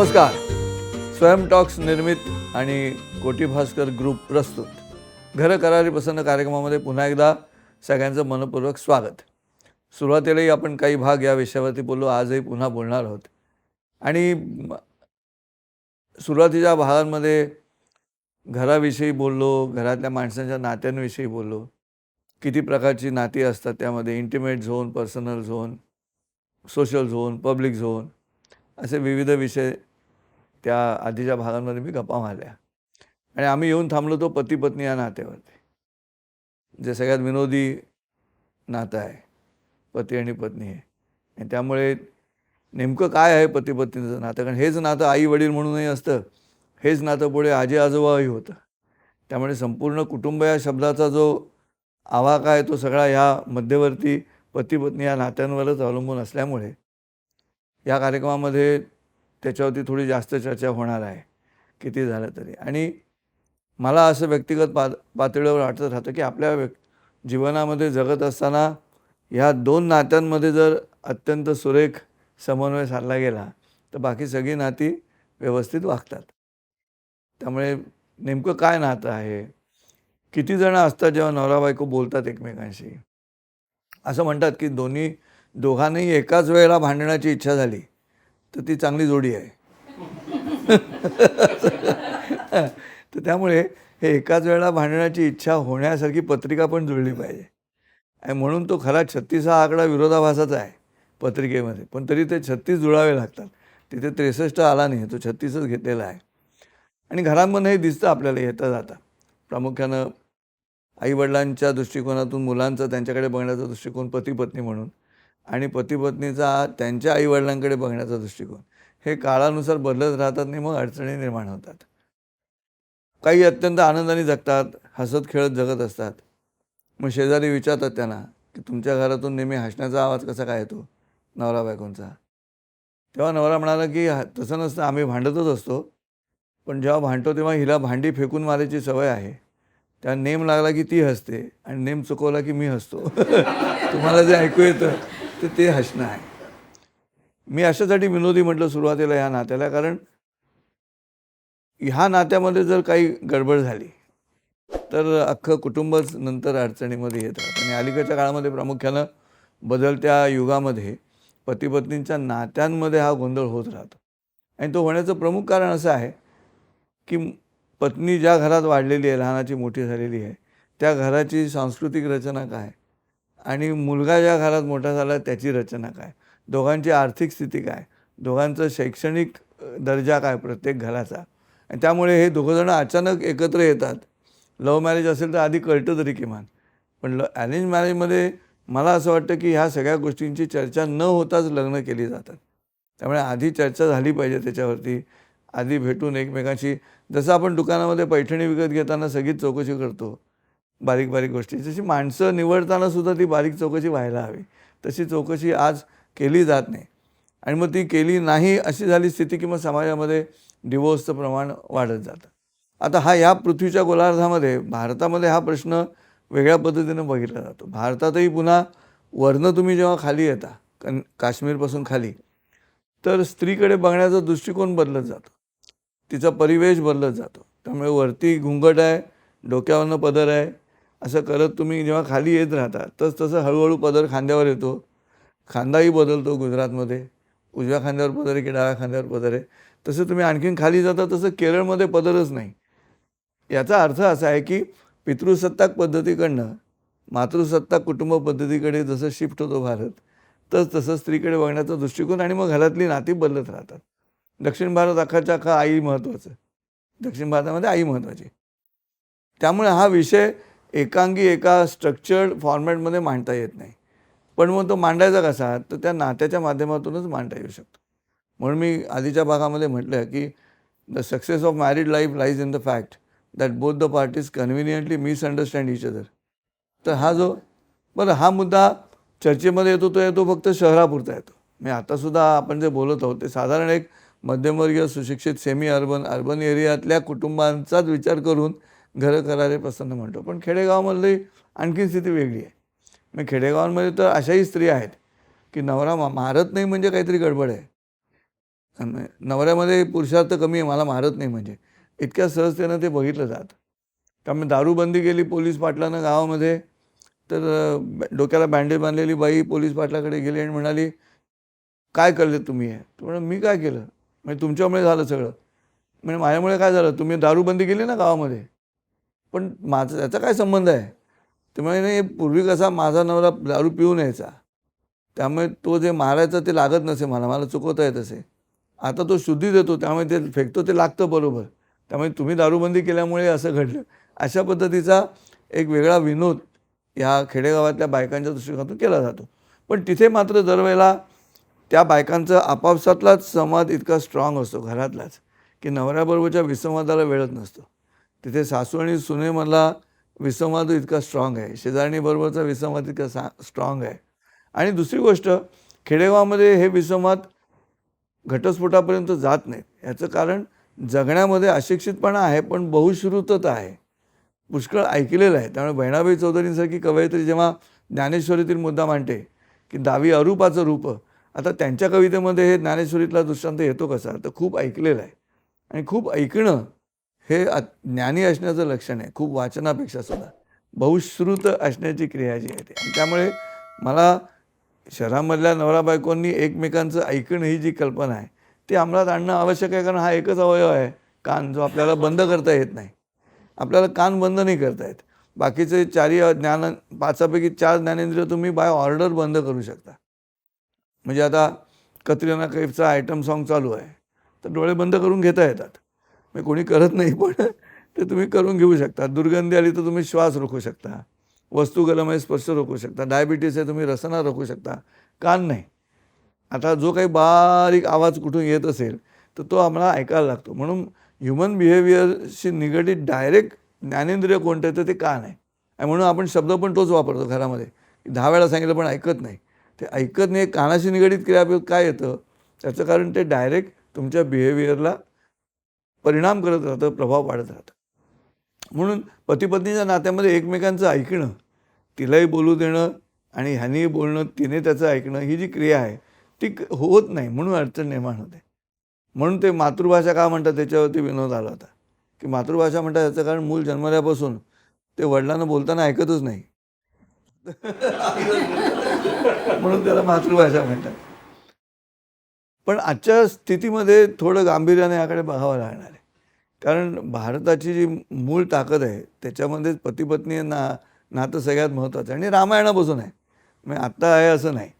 नमस्कार. स्वयं टॉक्स निर्मित आणि कोटी भास्कर ग्रुप प्रस्तुत. घर करारी प्रसन्न कार्यक्रमामध्ये पुन्हा एकदा सगळ्यांचं मनपूर्वक स्वागत. सुरुवातीलाही आपण काही भाग या विषयावरती बोललो आजही पुन्हा बोलणार आहोत. आणि सुरुवातीच्या भागांमध्ये घराविषयी बोललो घरातल्या माणसांच्या नात्यांविषयी बोललो. किती प्रकारची नाती असतात त्यामध्ये? Intimate zone personal zone social zone public zone असे विविध विषय त्या आधीच्या भागांमध्ये मी गप्पा मारल्या. आणि आम्ही येऊन थांबलो तो पती पत्नी या नात्यावरती. जे सगळ्यात विनोदी नातं आहे. पती आणि पत्नी हे. आणि त्यामुळे नेमकं काय आहे पती पत्नीचं नातं? कारण हेच नातं आई वडील म्हणूनही असतं. हेच नातं पुढे आजी आजोबाही होतं. त्यामुळे संपूर्ण कुटुंब या शब्दाचा जो आवाका आहे तो सगळा ह्या मध्यवर्ती पती पत्नी या नात्यांवरच अवलंबून असल्यामुळे या कार्यक्रमामध्ये त्याच्यावरती थोडी जास्त चर्चा होणार आहे. किती झालं तरी. आणि मला असं व्यक्तिगत पा पातळीवर वाटत राहतं की आपल्या व्यक् जीवनामध्ये जगत असताना ह्या दोन नात्यांमध्ये जर अत्यंत सुरेख समन्वय साधला गेला तर बाकी सगळी नाती व्यवस्थित वागतात. त्यामुळे नेमकं काय नातं आहे? किती जणं असतात जेव्हा नवरा बायको बोलतात एकमेकांशी? असं म्हणतात की दोन्ही दोघांनाही एकाच वेळेला भांडण्याची इच्छा झाली तर ती चांगली जोडी आहे. तर त्यामुळे हे एकाच वेळेला भांडण्याची इच्छा होण्यासारखी पत्रिका पण जुळली पाहिजे. आणि म्हणून तो खरा छत्तीस हा आकडा विरोधाभासाचा आहे पत्रिकेमध्ये. पण तरी ते छत्तीस जुळावे लागतात. तिथे त्रेसष्ट आला नाही तो छत्तीसच घेतलेला आहे. आणि घरांमध्ये हे दिसतं आपल्याला येता जाता. प्रामुख्यानं आईवडिलांच्या दृष्टिकोनातून मुलांचा त्यांच्याकडे बघण्याचा दृष्टिकोन पती पत्नी म्हणून. आणि पतीपत्नीचा त्यांच्या आईवडिलांकडे बघण्याचा दृष्टिकोन. हे काळानुसार बदलत राहतात आणि मग अडचणी निर्माण होतात. काही अत्यंत आनंदाने जगतात हसत खेळत जगत असतात. मग शेजारी विचारतात त्यांना की तुमच्या घरातून नेहमी हसण्याचा आवाज कसा काय येतो? नवरा बायकोंचा. तेव्हा नवरा म्हणाला की तसं नसतं आम्ही भांडतच असतो. पण जेव्हा भांडतो तेव्हा हिला भांडी फेकून मारायची सवय आहे. त्या नेम लागला की ती हसते आणि नेम चुकवला की मी हसतो. तुम्हाला जे ऐकू येतं. तर ते हसणं आहे. मी अशासाठी विनोदी म्हटलं सुरुवातीला ह्या नात्याला कारण ह्या नात्यामध्ये जर काही गडबड झाली तर अख्खं कुटुंबच नंतर अडचणीमध्ये येतात आणि अलीकडच्या काळामध्ये प्रामुख्यानं बदलत्या युगामध्ये पतीपत्नींच्या नात्यांमध्ये हा गोंधळ होत राहतो. आणि तो होण्याचं प्रमुख कारण असं आहे की पत्नी ज्या घरात वाढलेली आहे लहानाची मोठी झालेली आहे त्या घराची सांस्कृतिक रचना काय आणि मुलगा ज्या घरात मोठा झाला त्याची रचना काय? दोघांची आर्थिक स्थिती काय? दोघांचं शैक्षणिक दर्जा काय प्रत्येक घराचा? आणि त्यामुळे हे दोघंजणं अचानक एकत्र येतात. लव्ह मॅरेज असेल तर आधी कळतं तरी किमान. पण ल अरेंज मॅरेजमध्ये मला असं वाटतं की ह्या सगळ्या गोष्टींची चर्चा न होताच लग्न केली जातात. त्यामुळे आधी चर्चा झाली पाहिजे त्याच्यावरती. आधी भेटून एकमेकांशी जसं आपण दुकानामध्ये पैठणी विकत घेताना सगळीच चौकशी करतो बारीक बारीक गोष्टी. जशी माणसं निवडताना सुद्धा ती बारीक चौकशी व्हायला हवी. तशी चौकशी आज केली जात नाही. आणि मग ती केली नाही अशी झाली स्थिती की मग समाजामध्ये डिवोर्सचं प्रमाण वाढत जातं. आता हा या पृथ्वीच्या गोलार्धामध्ये भारतामध्ये हा प्रश्न वेगळ्या पद्धतीनं बघितला जातो. भारतातही पुन्हा वरनं तुम्ही जेव्हा खाली येता कन काश्मीरपासून खाली तर स्त्रीकडे बघण्याचा दृष्टिकोन बदलत जातो. तिचा परिवेश बदलत जातो. त्यामुळे वरती घुंगट आहे डोक्यावरनं पदर आहे असं करत तुम्ही जेव्हा खाली येत राहता तस तसं हळूहळू पदर खांद्यावर येतो. खांदाही बदलतो गुजरातमध्ये. उजव्या खांद्यावर पदर आहे की डाव्या खांद्यावर पदर आहे? तसं तुम्ही आणखीन खाली जाता तसं केरळमध्ये पदरच नाही. याचा अर्थ असा आहे की पितृसत्ताक पद्धतीकडनं मातृसत्ताक कुटुंब पद्धतीकडे जसं शिफ्ट होतो भारत तस तसं स्त्रीकडे बघण्याचा दृष्टिकोन आणि मग घरातली नाती बदलत राहतात. दक्षिण भारत अख्खाच्या अख्खा आई महत्त्वाचं. दक्षिण भारतामध्ये आई महत्त्वाची. त्यामुळे हा विषय एकांगी एका स्ट्रक्चर्ड फॉर्मॅटमध्ये मांडता येत नाही. पण मग तो मांडायचा कसा? तर त्या नात्याच्या माध्यमातूनच मांडता येऊ शकतो. म्हणून मी आधीच्या भागामध्ये म्हटलं की the success of married life lies in the fact that both the parties conveniently misunderstand each other तर हा जो बरं हा मुद्दा चर्चेमध्ये येतो तो येतो फक्त शहरापुरता येतो. मी आतासुद्धा आपण जे बोलत आहोत ते साधारण एक मध्यमवर्गीय सुशिक्षित सेमी अर्बन अर्बन एरियातल्या कुटुंबांचाच विचार करून घरं करारे प्रसन्न म्हणतो. पण खेडेगावामधली आणखी स्थिती वेगळी आहे. मग खेडेगावांमध्ये तर अशाही स्त्री आहेत की नवरा मा मारत नाही म्हणजे काहीतरी गडबड आहे. नवऱ्यामध्ये पुरुषार्थ कमी आहे मला मारत नाही म्हणजे. इतक्या सहजतेनं ते बघितलं जातं. त्यामुळे दारूबंदी गेली पोलीस पाटलानं गावामध्ये तर ब- डोक्याला बँडेज बांधलेली बाई पोलीस पाटलाकडे गेली आणि म्हणाली काय करले तुम्ही हे? तो मी काय केलं? म्हणजे तुमच्यामुळे झालं सगळं. म्हणजे माझ्यामुळे काय झालं? तुम्ही दारूबंदी केली ना गावामध्ये? पण माझा त्याचा काय संबंध आहे? त्यामुळे नाही पूर्वी कसा माझा नवरा दारू पिऊन यायचा. त्यामुळे तो जे मारायचा ते लागत नसे मला मला चुकवता येत असे. आता तो शुद्धी देतो त्यामुळे ते फेकतो ते लागतं बरोबर. त्यामुळे तुम्ही दारूबंदी केल्यामुळे असं घडलं. अशा पद्धतीचा एक वेगळा विनोद ह्या खेडेगावातल्या बायकांच्या दृष्टिकोनातून केला जातो. पण तिथे मात्र दरवेळेला त्या बायकांचा आपापसातलाच संवाद इतका स्ट्रॉंग असतो घरातलाच की नवऱ्याबरोबरच्या विसंवादाला वेळच नसतो. तिथे सासू आणि सुनेमधला विसंवाद इतका स्ट्रॉंग आहे. शेजारणीबरोबरचा विसंवाद इतका सा स्ट्रॉंग आहे. आणि दुसरी गोष्ट खेडेगावामध्ये हे विसंवाद घटस्फोटापर्यंत जात नाहीत. याचं कारण जगण्यामध्ये अशिक्षितपणा आहे पण बहुश्रुतता आहे. पुष्कळ ऐकलेलं आहे. त्यामुळे बहिणाबाई चौधरींसारखी कवयित्री जेव्हा ज्ञानेश्वरीतील मुद्दा मांडते की दावी अरूपाचं रूप आता त्यांच्या कवितेमध्ये हे ज्ञानेश्वरीतला दृष्टांत येतो कसा? तर खूप ऐकलेलं आहे. आणि खूप ऐकणं हे ज्ञानी असण्याचं लक्षण आहे. खूप वाचनापेक्षा सुद्धा. बहुश्रुत असण्याची क्रिया जी आहे ती. आणि त्यामुळे मला शहरामधल्या नवरा बायकोंनी एकमेकांचं ऐकणं ही जी कल्पना आहे ती अंमलात आणणं आवश्यक आहे कारण हा एकच अवयव आहे. कान जो आपल्याला बंद करता येत नाही. आपल्याला कान बंद नाही करता येत. बाकीचे चारही ज्ञान पाचापैकी चार ज्ञानेंद्रिय तुम्ही बाय ऑर्डर बंद करू शकता. म्हणजे आता कत्रिना कैफचा आयटम सॉन्ग चालू आहे तर डोळे बंद करून घेता येतात. मी कोणी करत नाही पण ते तुम्ही करून घेऊ शकता. दुर्गंधी आली तर तुम्ही श्वास रोखू शकता. वस्तू आहे स्पर्श रोखू शकता. डायबिटीस आहे तुम्ही रसना रोखू शकता. कान नाही. आता जो काही बारीक आवाज कुठून येत असेल तर तो आम्हाला ऐकायला लागतो. म्हणून ह्युमन बिहेवियरशी निगडीत डायरेक्ट ज्ञानेंद्रिय कोणतं आहे तर ते कान आहे. आणि म्हणून आपण शब्द पण तोच वापरतो घरामध्ये. दहा वेळा सांगितलं पण ऐकत नाही. ते ऐकत नाही कानाशी निगडीत क्रियापयोग काय येतं? त्याचं कारण ते डायरेक्ट तुमच्या बिहेवियरला परिणाम करत राहतं प्रभाव पाडत राहतं. म्हणून पतीपत्नीच्या नात्यामध्ये एकमेकांचं ऐकणं तिलाही बोलू देणं आणि ह्यानेही बोलणं तिने त्याचं ऐकणं ही जी क्रिया आहे ती क- होत नाही म्हणून अडचण निर्माण होते. म्हणून ते मातृभाषा का म्हणतात त्याच्यावरती विनोद आला होता. की मातृभाषा म्हणतात याचं कारण मूल जन्मल्यापासून ते वडिलांना बोलताना ऐकतच नाही. म्हणून त्याला मातृभाषा म्हणतात. पण आजच्या स्थितीमध्ये थोडं गांभीर्याने याकडे बघावं लागणार आहे. कारण भारताची जी मूळ ताकद आहे त्याच्यामध्ये पतीपत्नी ना नातं सगळ्यात महत्त्वाचं आहे. आणि रामायणापासून आहे. म्हणजे आत्ता आहे असं नाही.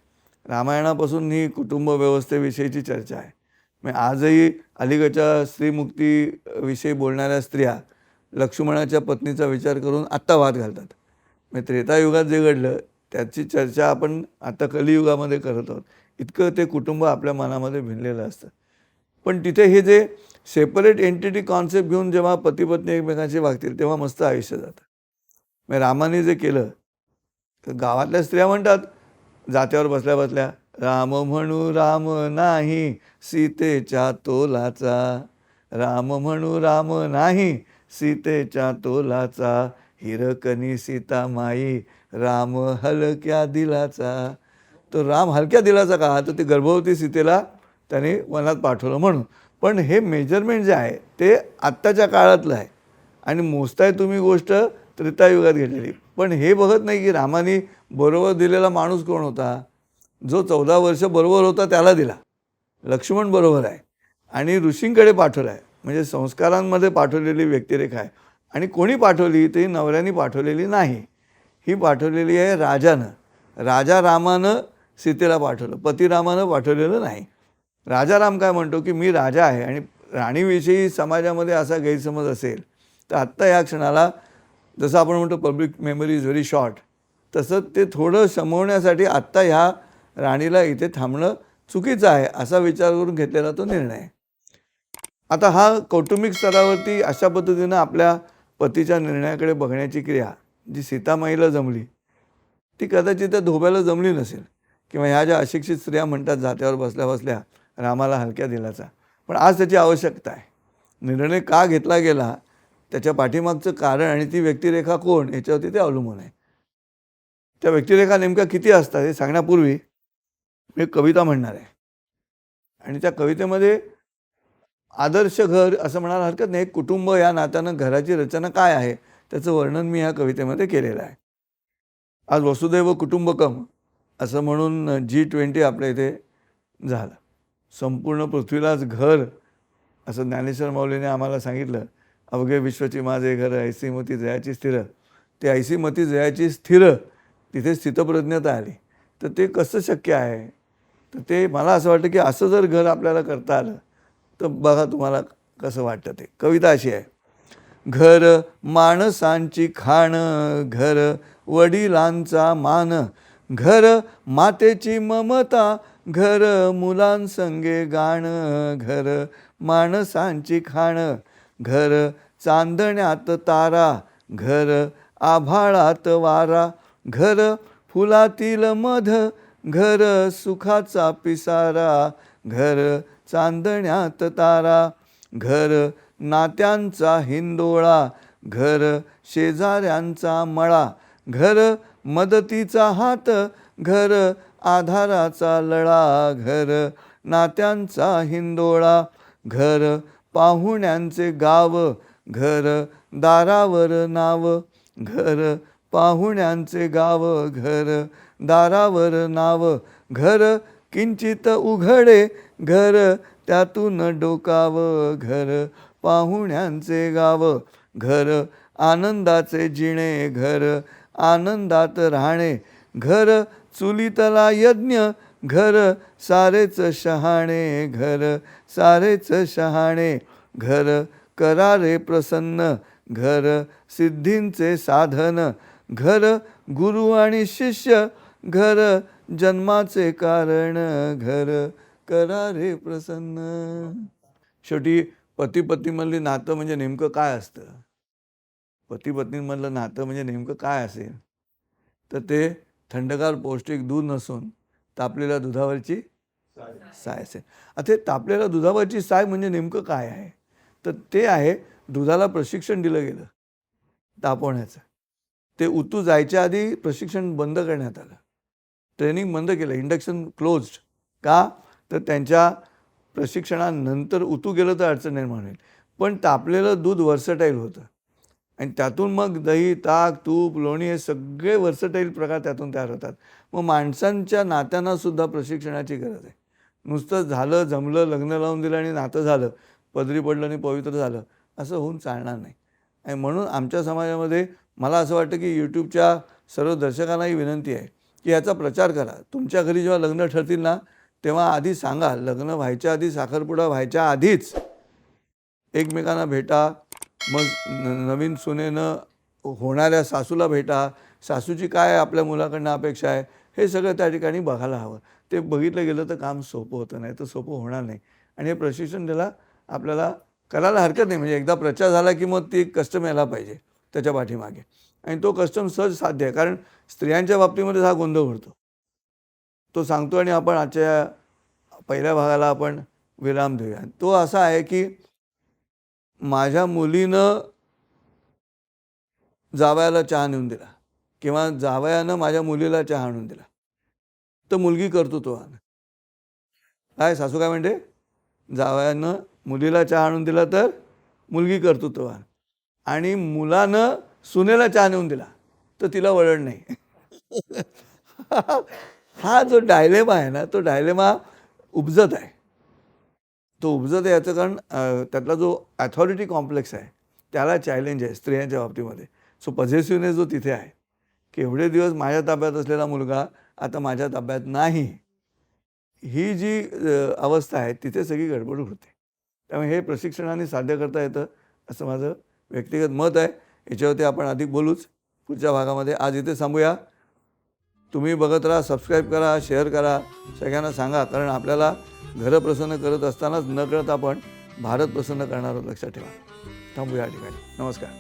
रामायणापासून ही कुटुंब व्यवस्थेविषयीची चर्चा आहे. म्हणजे आजही अलीकडच्या स्त्रीमुक्तीविषयी बोलणाऱ्या स्त्रिया लक्ष्मणाच्या पत्नीचा विचार करून आत्ता वाद घालतात. म्हणजे त्रेतायुगात जे घडलं त्याची चर्चा आपण आता कलियुगामध्ये करत आहोत. इतकं ते कुटुंब आपल्या मनामध्ये भिनलेलं असतं. पण तिथे हे जे सेपरेट एंटिटी कॉन्सेप्ट घेऊन जेव्हा पती पत्नी एकमेकांशी वागतील तेव्हा मस्त आयुष्य जातं. मग रामाने जे केलं तर गावातल्या स्त्रिया म्हणतात जात्यावर बसल्या बसल्या राम म्हणू राम नाही सीतेच्या तोलाचा. राम म्हणू राम नाही सीतेच्या तोलाचा. हिरकणी सीता माई राम हलक्या दिलाचा. तर राम हलक्या दिलाचा का? तर ते गर्भवती सीतेला त्याने वनात पाठवलं म्हणून. पण हे मेजरमेंट जे आहे ते आत्ताच्या काळातलं आहे. आणि मोजताय तुम्ही गोष्ट त्रेतायुगात घेतलेली. पण हे बघत नाही की रामाने बरोबर दिलेला माणूस कोण होता? जो चौदा वर्ष बरोबर होता त्याला दिला. लक्ष्मण बरोबर आहे. आणि ऋषींकडे पाठवलं आहे म्हणजे संस्कारांमध्ये पाठवलेली व्यक्तिरेखा आहे. आणि कोणी पाठवली? ती नवऱ्याने पाठवलेली नाही. ही पाठवलेली आहे राजानं. राजा रामानं सीतेला पाठवलं. पतिरामानं पाठवलेलं नाही. राजाराम काय म्हणतो की मी राजा आहे आणि राणीविषयी समाजामध्ये असा गैरसमज असेल तर आत्ता या क्षणाला जसं आपण म्हणतो public memory is very short तसं ते थोडं समवण्यासाठी आत्ता ह्या राणीला इथे थांबणं चुकीचं आहे असा विचार करून घेतलेला तो निर्णय. आहे आता हा कौटुंबिक स्तरावरती अशा पद्धतीनं आपल्या पतीच्या निर्णयाकडे बघण्याची क्रिया जी सीतामाईला जमली ती कदाचित त्या धोब्याला जमली नसेल. किंवा ह्या ज्या अशिक्षित स्त्रिया म्हणतात जात्यावर बसल्या बसल्या रामाला हलक्या दिलाचा. पण आज त्याची आवश्यकता आहे. निर्णय का घेतला गेला त्याच्या पाठीमागचं कारण आणि ती व्यक्तिरेखा कोण याच्यावरती ते अवलंबून आहे. त्या व्यक्तिरेखा नेमक्या किती असतात हे सांगण्यापूर्वी मी एक कविता म्हणणार आहे. आणि त्या कवितेमध्ये आदर्श घर असं म्हणायला हरकत नाही एक कुटुंब या नात्यानं घराची रचना काय आहे त्याचं वर्णन मी ह्या कवितेमध्ये केलेलं आहे. आज वसुदैव कुटुंबकम असं म्हणून जी ट्वेंटी आपल्या इथे झालं. संपूर्ण पृथ्वीलाच घर असं ज्ञानेश्वर माऊलीने आम्हाला सांगितलं. अवघे विश्वची माझे घर ऐसी मती जयाची स्थिर. ते ऐसी मती जयाची स्थिर तिथे स्थितप्रज्ञता आली. तर ते कसं शक्य आहे? तर ते मला असं वाटतं की असं जर घर आपल्याला करता आलं तर बघा तुम्हाला कसं वाटतं ते. कविता अशी आहे. घर माणसांची खाण घर वडिलांचा मान घर मातेची ममता घर मुलांसंगे गाण घर माणसांची खाण घर चांदण्यात तारा घर आभाळात वारा घर फुलातील मध घर सुखाचा पिसारा घर चांदण्यात तारा घर नात्यांचा हिंदोळा घर शेजाऱ्यांचा मळा घर मदतीचा हात घर आधाराचा लळा घर नात्यांचा हिंदोळा घर पाहुण्यांचे गाव घर दारावर नाव घर पाहुण्यांचे गाव घर दारावर नाव घर किंचित उघडे घर त्यातून डोकावं घर पाहुण्यांचे गाव घर आनंदाचे जिणे घर आनंदात राहणे. घर चुलीतला यज्ञ घर सारेच शहाणे घर सारेच शहाणे. घर करारे प्रसन्न घर सिद्धींचे साधन. घर गुरु आणि शिष्य घर जन्माचे कारण. घर करारे प्रसन्न. शेवटी पती पत्नीमधली नातं म्हणजे नेमकं काय असतं? पती पत्नीमधलं नातं म्हणजे नेमकं काय असेल? तर ते थंडगार पौष्टिक दूध नसून तापलेल्या दुधावरची साय असेल. आता तापलेल्या दुधावरची साय म्हणजे नेमकं काय आहे? तर ते आहे दुधाला प्रशिक्षण दिलं गेलं तापवण्याचं. ते उतू जायच्या आधी प्रशिक्षण बंद करण्यात आलं. ट्रेनिंग बंद केलं. इंडक्शन क्लोज्ड का? तर त्यांच्या प्रशिक्षणानंतर उतू गेलं तर अडचण निर्माण होईल. पण तापलेलं दूध वर्सटाईल होतं. आणि त्यातून मग दही ताक तूप लोणी हे सगळे वर्सटाईल प्रकार त्यातून तयार होतात. मग माणसांच्या नात्यांना सुद्धा प्रशिक्षणाची गरज आहे. नुसतं झालं जमलं लग्न लावून दिलं आणि नातं झालं पदरी पडलं आणि पवित्र झालं असं होऊन चालणार नाही. आणि म्हणून आमच्या समाजामध्ये मला असं वाटतं की यूट्यूबच्या सर्व दर्शकांनाही विनंती आहे की याचा प्रचार करा. तुमच्या घरी जेव्हा लग्न ठरतील ना तेव्हा आधी सांगा. लग्न व्हायच्या आधी साखरपुडा व्हायच्या आधीच एकमेकांना भेटा मग न नवीन सुनेनं होणाऱ्या सासूला भेटा सासूची काय आपल्या मुलाकडनं अपेक्षा आहे हे सगळं त्या ठिकाणी बघायला हवं. ते बघितलं गेलं तर काम सोपं होतं नाही तर सोपं होणार नाही. आणि हे प्रशिक्षण त्याला आपल्याला करायला हरकत नाही. म्हणजे एकदा प्रचार झाला की मग ती कस्टम यायला पाहिजे त्याच्या पाठीमागे. आणि तो कस्टम सहज साध्य आहे कारण स्त्रियांच्या बाबतीमध्ये हा गोंधळ घडतो तो सांगतो आणि आपण आजच्या पहिल्या भागाला आपण विराम देऊया. तो असा आहे की माझ्या मुलीनं जावयाला चहा नेऊन दिला किंवा जावयानं माझ्या मुलीला चहा आणून दिला. तर मुलगी कर्तृत्वान काय सासू काय म्हणते? जावयानं मुलीला चहा आणून दिला तर मुलगी कर्तृत्वान आणि मुलानं सुनेला चहा नेऊन दिला तर तिला वळण नाही. हा जो डायलेमा आहे ना तो डायलेमा उपजत आहे. तो उपजत आहे याचं कारण त्यातला जो ॲथॉरिटी कॉम्प्लेक्स आहे त्याला चॅलेंज आहे स्त्रियांच्या बाबतीमध्ये. सो पझेसिव्हनेस जो तिथे आहे की एवढे दिवस माझ्या ताब्यात असलेला मुलगा आता माझ्या ताब्यात नाही. ही जी अवस्था आहे तिथे सगळी गडबड होते. त्यामुळे हे प्रशिक्षणाने साध्य करता येतं असं माझं व्यक्तिगत मत आहे. याच्यावरती आपण अधिक बोलूच. पुढच्या भागामध्ये आज इथे सांगूया तुम्ही बघत राहा सबस्क्राईब करा शेअर करा. सगळ्यांना सांगा कारण आपल्याला घरं प्रसन्न करत असतानाच न कळत आपण भारत प्रसन्न करणार आहोत. लक्षात ठेवा. थांबूया या ठिकाणी. नमस्कार.